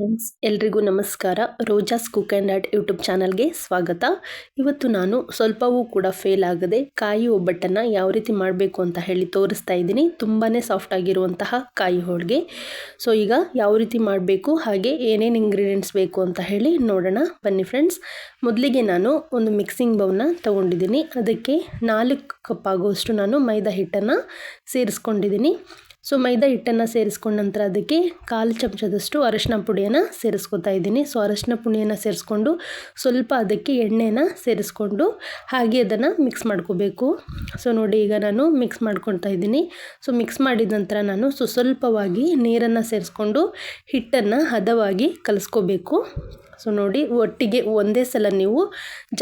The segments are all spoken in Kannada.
ಫ್ರೆಂಡ್ಸ್ ಎಲ್ರಿಗೂ ನಮಸ್ಕಾರ. Roja's cook and art YouTube ಚಾನಲ್ಗೆ ಸ್ವಾಗತ. ಇವತ್ತು ನಾನು ಸ್ವಲ್ಪವೂ ಕೂಡ ಫೇಲ್ ಆಗದೆ ಕಾಯಿ ಒಬ್ಬಟ್ಟನ್ನು ಯಾವ ರೀತಿ ಮಾಡಬೇಕು ಅಂತ ಹೇಳಿ ತೋರಿಸ್ತಾ ಇದ್ದೀನಿ. ತುಂಬಾ ಸಾಫ್ಟ್ ಆಗಿರುವಂತಹ ಕಾಯಿ ಹೋಳಿಗೆ. ಸೊ, ಈಗ ಯಾವ ರೀತಿ ಮಾಡಬೇಕು, ಹಾಗೆ ಏನೇನು ಇಂಗ್ರೀಡಿಯೆಂಟ್ಸ್ ಬೇಕು ಅಂತ ಹೇಳಿ ನೋಡೋಣ. ಬನ್ನಿ ಫ್ರೆಂಡ್ಸ್ ಮೊದಲಿಗೆ ನಾನು ಒಂದು ಮಿಕ್ಸಿಂಗ್ ಬೌಲ್ನ ತೊಗೊಂಡಿದ್ದೀನಿ. ಅದಕ್ಕೆ ನಾಲ್ಕು ಕಪ್ ಆಗುವಷ್ಟು ನಾನು ಮೈದಾ ಹಿಟ್ಟನ್ನು ಸೇರಿಸ್ಕೊಂಡಿದ್ದೀನಿ. ಸೊ ಮೈದಾ ಹಿಟ್ಟನ್ನು ಸೇರಿಸ್ಕೊಂಡ ನಂತರ ಅದಕ್ಕೆ ಕಾಲು ಚಮಚದಷ್ಟು ಅರಶಿನ ಪುಡಿಯನ್ನು ಸೇರಿಸ್ಕೊತಾ ಇದ್ದೀನಿ. ಸೊ ಅರಶಿನ ಪುಡಿಯನ್ನು ಸೇರಿಸ್ಕೊಂಡು ಸ್ವಲ್ಪ ಅದಕ್ಕೆ ಎಣ್ಣೆನ ಸೇರಿಸ್ಕೊಂಡು ಹಾಗೆ ಅದನ್ನು ಮಿಕ್ಸ್ ಮಾಡ್ಕೋಬೇಕು. ಸೊ ನೋಡಿ ಈಗ ನಾನು ಮಿಕ್ಸ್ ಮಾಡ್ಕೊತಾ ಇದ್ದೀನಿ. ಸೊ ಮಿಕ್ಸ್ ಮಾಡಿದ ನಂತರ ನಾನು ಸೊ ಸ್ವಲ್ಪವಾಗಿ ನೀರನ್ನು ಸೇರಿಸ್ಕೊಂಡು ಹಿಟ್ಟನ್ನು ಹದವಾಗಿ ಕಲಿಸ್ಕೋಬೇಕು. ಸೊ ನೋಡಿ, ಒಟ್ಟಿಗೆ ಒಂದೇ ಸಲ ನೀವು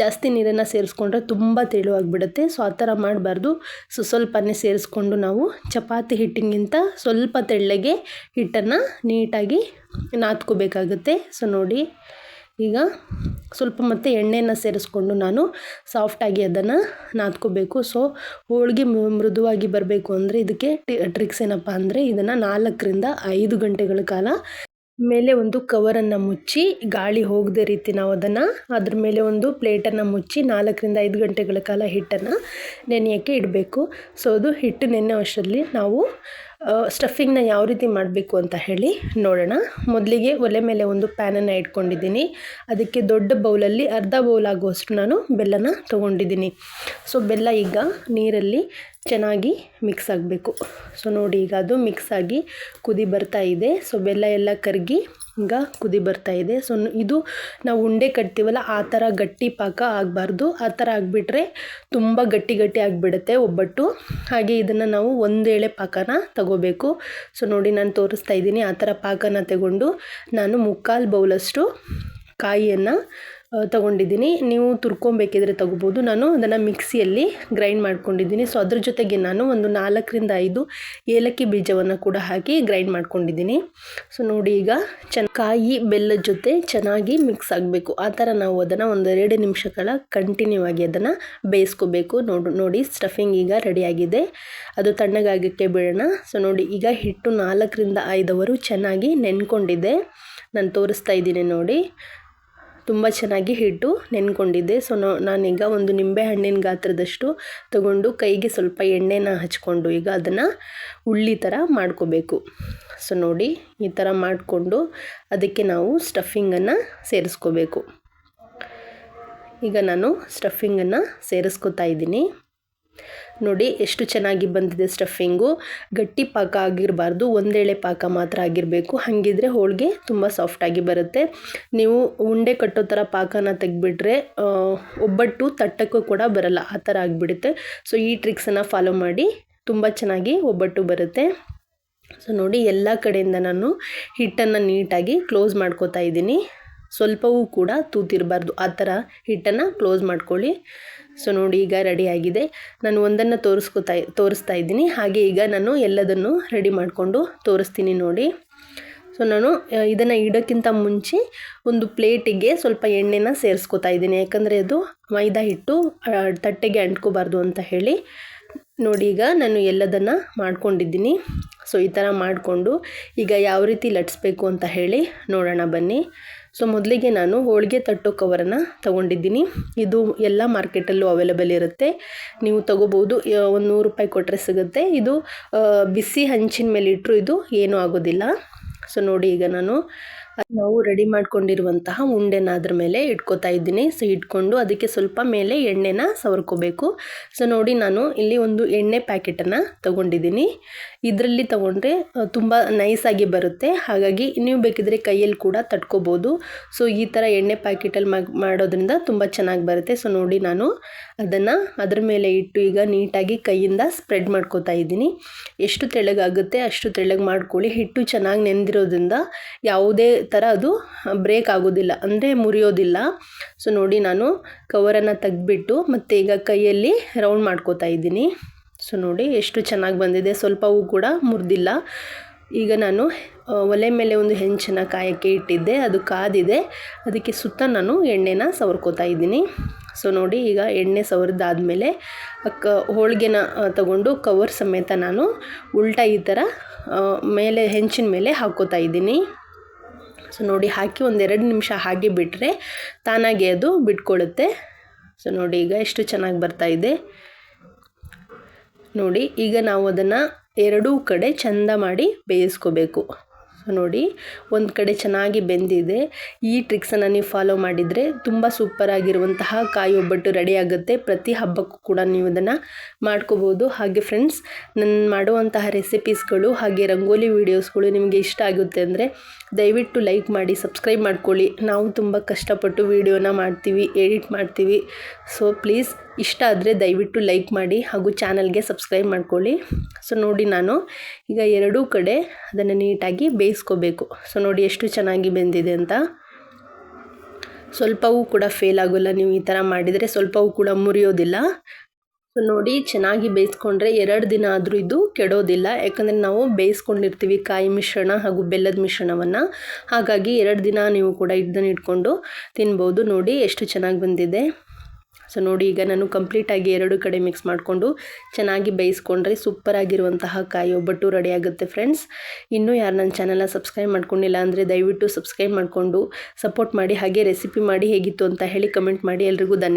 ಜಾಸ್ತಿ ನೀರನ್ನು ಸೇರಿಸ್ಕೊಂಡ್ರೆ ತುಂಬ ತೆಳುವಾಗಿಬಿಡುತ್ತೆ. ಸೊ ಆ ಥರ ಮಾಡಬಾರ್ದು. ಸೊ ಸ್ವಲ್ಪನೇ ಸೇರಿಸ್ಕೊಂಡು ನಾವು ಚಪಾತಿ ಹಿಟ್ಟಿಗಿಂತ ಸ್ವಲ್ಪ ತೆಳ್ಳಗೆ ಹಿಟ್ಟನ್ನು ನೀಟಾಗಿ ನಾದ್ಕೋಬೇಕಾಗುತ್ತೆ. ಸೊ ನೋಡಿ, ಈಗ ಸ್ವಲ್ಪ ಮತ್ತು ಎಣ್ಣೆನ ಸೇರಿಸ್ಕೊಂಡು ನಾನು ಸಾಫ್ಟಾಗಿ ಅದನ್ನು ನಾದ್ಕೋಬೇಕು. ಸೊ ಹೋಳಿಗೆ ಮೃದುವಾಗಿ ಬರಬೇಕು ಅಂದರೆ ಇದಕ್ಕೆ ಟ್ರಿಕ್ಸ್ ಏನಪ್ಪ ಅಂದರೆ ಇದನ್ನು ನಾಲ್ಕರಿಂದ ಐದು ಗಂಟೆಗಳ ಕಾಲ ಮೇಲೆ ಒಂದು ಕವರನ್ನು ಮುಚ್ಚಿ ಗಾಳಿ ಹೋಗದೆ ರೀತಿ ನಾವು ಅದನ್ನು, ಅದ್ರ ಮೇಲೆ ಒಂದು ಪ್ಲೇಟನ್ನು ಮುಚ್ಚಿ ನಾಲ್ಕರಿಂದ ಐದು ಗಂಟೆಗಳ ಕಾಲ ಹಿಟ್ಟನ್ನು ನೆನೆಯೋಕ್ಕೆ ಇಡಬೇಕು. ಸೊ ಅದು ಹಿಟ್ಟು ನೆನೆ ಅಷ್ಟರಲ್ಲಿ ನಾವು ಸ್ಟಫಿಂಗ್ನ ಯಾವ ರೀತಿ ಮಾಡಬೇಕು ಅಂತ ಹೇಳಿ ನೋಡೋಣ. ಮೊದಲಿಗೆ ಒಲೆ ಮೇಲೆ ಒಂದು ಪ್ಯಾನನ್ನು ಇಟ್ಕೊಂಡಿದ್ದೀನಿ. ಅದಕ್ಕೆ ದೊಡ್ಡ ಬೌಲಲ್ಲಿ ಅರ್ಧ ಬೌಲ್ ಆಗುವಷ್ಟು ನಾನು ಬೆಲ್ಲನ ತೊಗೊಂಡಿದ್ದೀನಿ. ಸೊ ಬೆಲ್ಲ ಈಗ ನೀರಲ್ಲಿ ಚೆನ್ನಾಗಿ ಮಿಕ್ಸ್ ಆಗಬೇಕು. ಸೊ ನೋಡಿ ಈಗ ಅದು ಮಿಕ್ಸ್ ಆಗಿ ಕುದಿ ಬರ್ತಾ ಇದೆ. ಸೊ ಬೆಲ್ಲ ಎಲ್ಲ ಕರಗಿ ಈಗ ಕುದಿ ಬರ್ತಾ ಇದೆ. ಸೊ ಇದು ನಾವು ಉಂಡೆ ಕಟ್ತೀವಲ್ಲ, ಆ ಥರ ಗಟ್ಟಿ ಪಾಕ ಆಗಬಾರ್ದು. ಆ ಥರ ಆಗಿಬಿಟ್ರೆ ತುಂಬ ಗಟ್ಟಿ ಗಟ್ಟಿ ಆಗಿಬಿಡುತ್ತೆ ಒಬ್ಬಟ್ಟು. ಹಾಗೆ ಇದನ್ನು ನಾವು ಒಂದೇಳೆ ಪಾಕನ ತಗೋಬೇಕು. ಸೊ ನೋಡಿ ನಾನು ತೋರಿಸ್ತಾ ಇದ್ದೀನಿ, ಆ ಥರ ಪಾಕನ ತಗೊಂಡು ನಾನು ಮುಕ್ಕಾಲು ಬೌಲಷ್ಟು ಕಾಯಿಯನ್ನು ತೊಗೊಂಡಿದ್ದೀನಿ. ನೀವು ತುರ್ಕೊಬೇಕಿದ್ರೆ ತಗೋಬೋದು. ನಾನು ಅದನ್ನು ಮಿಕ್ಸಿಯಲ್ಲಿ ಗ್ರೈಂಡ್ ಮಾಡ್ಕೊಂಡಿದ್ದೀನಿ. ಸೊ ಅದ್ರ ಜೊತೆಗೆ ನಾನು ಒಂದು ನಾಲ್ಕರಿಂದ ಐದು ಏಲಕ್ಕಿ ಬೀಜವನ್ನು ಕೂಡ ಹಾಕಿ ಗ್ರೈಂಡ್ ಮಾಡ್ಕೊಂಡಿದ್ದೀನಿ. ಸೊ ನೋಡಿ ಈಗ ಚೆನ್ನ ಕಾಯಿ ಬೆಲ್ಲದ ಜೊತೆ ಚೆನ್ನಾಗಿ ಮಿಕ್ಸ್ ಆಗಬೇಕು. ಆ ಥರ ನಾವು ಅದನ್ನು ಒಂದು ಎರಡು ನಿಮಿಷಗಳ ಕಂಟಿನ್ಯೂ ಆಗಿ ಅದನ್ನು ಬೇಯಿಸ್ಕೋಬೇಕು. ನೋಡು, ನೋಡಿ ಸ್ಟಫಿಂಗ್ ಈಗ ರೆಡಿಯಾಗಿದೆ ಅದು ತಣ್ಣಗಾಗಕ್ಕೆ ಬಿಡೋಣ. ಸೊ ನೋಡಿ ಈಗ ಹಿಟ್ಟು ನಾಲ್ಕರಿಂದ ಐದವರು ಚೆನ್ನಾಗಿ ನೆನ್ಕೊಂಡಿದೆ. ನಾನು ತೋರಿಸ್ತಾ ಇದ್ದೀನಿ ನೋಡಿ. ತುಂಬ ಚೆನ್ನಾಗಿ ಹಿಟ್ಟು ನೆನ್ಕೊಂಡಿದ್ದೆ. ಸೊ ನಾನೀಗ ಒಂದು ನಿಂಬೆ ಹಣ್ಣಿನ ಗಾತ್ರದಷ್ಟು ತಗೊಂಡು ಕೈಗೆ ಸ್ವಲ್ಪ ಎಣ್ಣೆನ ಹಚ್ಕೊಂಡು ಈಗ ಅದನ್ನು ಉಳ್ಳಿ ಥರ ಮಾಡ್ಕೋಬೇಕು. ಸೊ ನೋಡಿ ಈ ಥರ ಮಾಡಿಕೊಂಡು ಅದಕ್ಕೆ ನಾವು ಸ್ಟಫಿಂಗನ್ನು ಸೇರಿಸ್ಕೋಬೇಕು. ಈಗ ನಾನು ಸ್ಟಫಿಂಗನ್ನು ಸೇರಿಸ್ಕೋತಾ ಇದ್ದೀನಿ. ನೋಡಿ ಎಷ್ಟು ಚೆನ್ನಾಗಿ ಬಂದಿದೆ ಸ್ಟಫಿಂಗು ಗಟ್ಟಿ ಪಾಕ ಆಗಿರಬಾರ್ದು, ಒಂದೇಳೆ ಪಾಕ ಮಾತ್ರ ಆಗಿರಬೇಕು. ಹಾಗಿದ್ರೆ ಹೋಳಿಗೆ ತುಂಬ ಸಾಫ್ಟಾಗಿ ಬರುತ್ತೆ. ನೀವು ಉಂಡೆ ಕಟ್ಟೋ ಥರ ಪಾಕನ ತೆಗ್ಬಿಟ್ರೆ ಒಬ್ಬಟ್ಟು ತಟ್ಟಕ್ಕೂ ಕೂಡ ಬರಲ್ಲ, ಆ ಥರ ಆಗಿಬಿಡುತ್ತೆ. ಸೊ ಈ ಟ್ರಿಕ್ಸನ್ನು ಫಾಲೋ ಮಾಡಿ ತುಂಬ ಚೆನ್ನಾಗಿ ಒಬ್ಬಟ್ಟು ಬರುತ್ತೆ. ಸೊ ನೋಡಿ ಎಲ್ಲ ಕಡೆಯಿಂದ ನಾನು ಹಿಟ್ಟನ್ನು ನೀಟಾಗಿ ಕ್ಲೋಸ್ ಮಾಡ್ಕೋತಾ ಇದ್ದೀನಿ. ಸ್ವಲ್ಪವೂ ಕೂಡ ತೂತಿರಬಾರ್ದು. ಆ ಥರ ಹಿಟ್ಟನ್ನು ಕ್ಲೋಸ್ ಮಾಡ್ಕೊಳ್ಳಿ. ಸೊ ನೋಡಿ ಈಗ ರೆಡಿಯಾಗಿದೆ ನಾನು ಒಂದನ್ನು ತೋರಿಸ್ಕೊತಾ, ತೋರಿಸ್ತಾ ಇದ್ದೀನಿ. ಹಾಗೆ ಈಗ ನಾನು ಎಲ್ಲದನ್ನು ರೆಡಿ ಮಾಡಿಕೊಂಡು ತೋರಿಸ್ತೀನಿ ನೋಡಿ. ಸೊ ನಾನು ಇದನ್ನು ಇಡೋಕ್ಕಿಂತ ಮುಂಚೆ ಒಂದು ಪ್ಲೇಟಿಗೆ ಸ್ವಲ್ಪ ಎಣ್ಣೆನ ಸೇರಿಸ್ಕೊತಾ ಇದ್ದೀನಿ. ಯಾಕಂದರೆ ಅದು ಮೈದಾ ಹಿಟ್ಟು ತಟ್ಟೆಗೆ ಅಂಟ್ಕೋಬಾರ್ದು ಅಂತ ಹೇಳಿ. ನೋಡಿ ಈಗ ನಾನು ಎಲ್ಲದನ್ನು ಮಾಡ್ಕೊಂಡಿದ್ದೀನಿ. ಸೊ ಈ ಥರ ಮಾಡಿಕೊಂಡು ಈಗ ಯಾವ ರೀತಿ ಲಟ್ಸ್ಬೇಕು ಅಂತ ಹೇಳಿ ನೋಡೋಣ ಬನ್ನಿ. ಸೊ ಮೊದಲಿಗೆ ನಾನು ಹೋಳಿಗೆ ತಟ್ಟೋ ಕವರನ್ನು ತೊಗೊಂಡಿದ್ದೀನಿ. ಇದು ಎಲ್ಲ ಮಾರ್ಕೆಟಲ್ಲೂ ಅವೈಲೇಬಲ್ ಇರುತ್ತೆ. ನೀವು ತೊಗೋಬೋದು ಒಂದು ನೂರು ರೂಪಾಯಿ ಕೊಟ್ಟರೆ ಸಿಗುತ್ತೆ. ಇದು ಬಿಸಿ ಹಂಚಿನ ಮೇಲೆ ಇಟ್ಟರು ಇದು ಏನೂ ಆಗೋದಿಲ್ಲ. ಸೊ ನೋಡಿ ಈಗ ನಾನು ನಾವು ರೆಡಿ ಮಾಡ್ಕೊಂಡಿರುವಂತಹ ಉಂಡೆನ ಅದ್ರ ಮೇಲೆ ಇಟ್ಕೋತಾ ಇದ್ದೀನಿ. ಸೊ, ಇಟ್ಕೊಂಡು ಅದಕ್ಕೆ ಸ್ವಲ್ಪ ಮೇಲೆ ಎಣ್ಣೆನ ಸವರ್ಕೋಬೇಕು. ಸೊ, ನೋಡಿ ನಾನು ಇಲ್ಲಿ ಒಂದು ಎಣ್ಣೆ ಪ್ಯಾಕೆಟನ್ನು ತೊಗೊಂಡಿದ್ದೀನಿ. ಇದರಲ್ಲಿ ತೊಗೊಂಡ್ರೆ ತುಂಬ ನೈಸಾಗಿ ಬರುತ್ತೆ. ಹಾಗಾಗಿ ನೀವು ಬೇಕಿದ್ರೆ ಕೈಯಲ್ಲಿ ಕೂಡ ತಟ್ಕೋಬೋದು. ಸೊ, ಈ ಥರ ಎಣ್ಣೆ ಪ್ಯಾಕೆಟಲ್ಲಿ ಮಾಡೋದ್ರಿಂದ ತುಂಬ ಚೆನ್ನಾಗಿ ಬರುತ್ತೆ. ಸೊ, ನೋಡಿ ನಾನು ಅದನ್ನು ಅದ್ರ ಮೇಲೆ ಇಟ್ಟು ಈಗ ನೀಟಾಗಿ ಕೈಯಿಂದ ಸ್ಪ್ರೆಡ್ ಮಾಡ್ಕೋತಾ ಇದ್ದೀನಿ. ಎಷ್ಟು ತೆಳಗಾಗುತ್ತೆ ಅಷ್ಟು ತೆಳ್ಳಗೆ ಮಾಡ್ಕೊಳ್ಳಿ. ಹಿಟ್ಟು ಚೆನ್ನಾಗಿ ನೆಂದಿರೋದ್ರಿಂದ ಯಾವುದೇ ಥರ ಅದು ಬ್ರೇಕ್ ಆಗೋದಿಲ್ಲ, ಅಂದರೆ ಮುರಿಯೋದಿಲ್ಲ. ಸೊ ನೋಡಿ ನಾನು ಕವರನ್ನು ತೆಗೆದ್ಬಿಟ್ಟು ಮತ್ತು ಈಗ ಕೈಯಲ್ಲಿ ರೌಂಡ್ ಮಾಡ್ಕೋತಾ ಇದ್ದೀನಿ. ಸೊ ನೋಡಿ ಎಷ್ಟು ಚೆನ್ನಾಗಿ ಬಂದಿದೆ. ಸ್ವಲ್ಪವೂ ಕೂಡ ಮುರಿದಿಲ್ಲ. ಈಗ ನಾನು ಒಲೆ ಮೇಲೆ ಒಂದು ಹೆಂಚನ್ನು ಕಾಯಕ್ಕೆ ಇಟ್ಟಿದ್ದೆ. ಅದು ಕಾದಿದೆ. ಅದಕ್ಕೆ ಸುತ್ತ ನಾನು ಎಣ್ಣೆನ ಸವರ್ಕೋತಾ ಇದ್ದೀನಿ. ಸೊ ನೋಡಿ ಈಗ ಎಣ್ಣೆ ಸವರಿದಾದ್ಮೇಲೆ ಕ ಹೋಳಿಗೆನ ತಗೊಂಡು ಕವರ್ ಸಮೇತ ನಾನು ಉಲ್ಟಾ ಈ ಥರ ಮೇಲೆ, ಹೆಂಚಿನ ಮೇಲೆ ಹಾಕ್ಕೋತಾ ಇದ್ದೀನಿ. ಸೊ ನೋಡಿ, ಹಾಕಿ ಒಂದೆರಡು ನಿಮಿಷ ಹಾಗೆ ಬಿಟ್ಟರೆ ತಾನಾಗೆ ಅದು ಬಿಟ್ಕೊಳ್ಳುತ್ತೆ ಸೊ ನೋಡಿ, ಈಗ ಎಷ್ಟು ಚೆನ್ನಾಗಿ ಬರ್ತಾ ಇದೆ. ನೋಡಿ, ಈಗ ನಾವು ಅದನ್ನು ಎರಡೂ ಕಡೆ ಚೆಂದ ಮಾಡಿ ಬೇಯಿಸ್ಕೋಬೇಕು. ನೋಡಿ, ಒಂದು ಕಡೆ ಚೆನ್ನಾಗಿ ಬೆಂದಿದೆ. ಈ ಟ್ರಿಕ್ಸನ್ನು ನೀವು ಫಾಲೋ ಮಾಡಿದರೆ ತುಂಬ ಸೂಪರಾಗಿರುವಂತಹ ಕಾಯಿ ಒಬ್ಬಟ್ಟು ರೆಡಿ ಆಗುತ್ತೆ. ಪ್ರತಿ ಹಬ್ಬಕ್ಕೂ ಕೂಡ ನೀವು ಅದನ್ನು ಮಾಡ್ಕೋಬೋದು. ಹಾಗೆ ಫ್ರೆಂಡ್ಸ್ ನಾನು ಮಾಡುವಂತಹ ರೆಸಿಪೀಸ್ಗಳು ಹಾಗೆ ರಂಗೋಲಿ ವೀಡಿಯೋಸ್ಗಳು ನಿಮಗೆ ಇಷ್ಟ ಆಗುತ್ತೆ ಅಂದರೆ ದಯವಿಟ್ಟು ಲೈಕ್ ಮಾಡಿ ಸಬ್ಸ್ಕ್ರೈಬ್ ಮಾಡ್ಕೊಳ್ಳಿ. ನಾವು ತುಂಬ ಕಷ್ಟಪಟ್ಟು ವೀಡಿಯೋನ ಮಾಡ್ತೀವಿ ಎಡಿಟ್ ಮಾಡ್ತೀವಿ. ಸೊ ಪ್ಲೀಸ್ ಇಷ್ಟ ಆದರೆ ದಯವಿಟ್ಟು ಲೈಕ್ ಮಾಡಿ ಹಾಗೂ ಚಾನಲ್ಗೆ ಸಬ್ಸ್ಕ್ರೈಬ್ ಮಾಡ್ಕೊಳ್ಳಿ. ಸೊ ನೋಡಿ ನಾನು ಈಗ ಎರಡೂ ಕಡೆ ಅದನ್ನು ನೀಟಾಗಿ ಬೇಯಿಸ್ಕೋಬೇಕು ಸೊ ನೋಡಿ ಎಷ್ಟು ಚೆನ್ನಾಗಿ ಬೆಂದಿದೆ ಅಂತ. ಸ್ವಲ್ಪವೂ ಕೂಡ ಫೇಲ್ ಆಗೋಲ್ಲ ನೀವು ಈ ಥರ ಮಾಡಿದರೆ, ಸ್ವಲ್ಪವೂ ಕೂಡ ಮುರಿಯೋದಿಲ್ಲ. ಸೊ ನೋಡಿ ಚೆನ್ನಾಗಿ ಬೇಯಿಸ್ಕೊಂಡ್ರೆ ಎರಡು ದಿನ ಆದರೂ ಇದು ಕೆಡೋದಿಲ್ಲ. ಯಾಕಂದರೆ ನಾವು ಬೇಯಿಸ್ಕೊಂಡಿರ್ತೀವಿ ಕಾಯಿ ಮಿಶ್ರಣ ಹಾಗೂ ಬೆಲ್ಲದ ಮಿಶ್ರಣವನ್ನು. ಹಾಗಾಗಿ ಎರಡು ದಿನ ನೀವು ಕೂಡ ಇದನ್ನು ಇಟ್ಕೊಂಡು ತಿನ್ಬೋದು. ನೋಡಿ ಎಷ್ಟು ಚೆನ್ನಾಗಿ ಬಂದಿದೆ. ಸೊ ನೋಡಿ, ಈಗ ನಾನು ಕಂಪ್ಲೀಟಾಗಿ ಎರಡು ಕಡೆ ಮಿಕ್ಸ್ ಮಾಡಿಕೊಂಡು ಚೆನ್ನಾಗಿ ಬೇಯಿಸ್ಕೊಂಡ್ರೆ ಸೂಪರಾಗಿರುವಂತಹ ಕಾಯಿ ಒಬ್ಬಟ್ಟು ರೆಡಿ ಆಗುತ್ತೆ ಫ್ರೆಂಡ್ಸ್ ಇನ್ನೂ ಯಾರು ನನ್ನ ಚಾನಲ್ನ ಸಬ್ಸ್ಕ್ರೈಬ್ ಮಾಡ್ಕೊಂಡಿಲ್ಲ ಅಂದರೆ ದಯವಿಟ್ಟು ಸಬ್ಸ್ಕ್ರೈಬ್ ಮಾಡಿಕೊಂಡು ಸಪೋರ್ಟ್ ಮಾಡಿ, ಹಾಗೆ ರೆಸಿಪಿ ಮಾಡಿ ಹೇಗಿತ್ತು ಅಂತ ಹೇಳಿ ಕಮೆಂಟ್ ಮಾಡಿ. ಎಲ್ರಿಗೂ ಧನ್ಯವಾದ.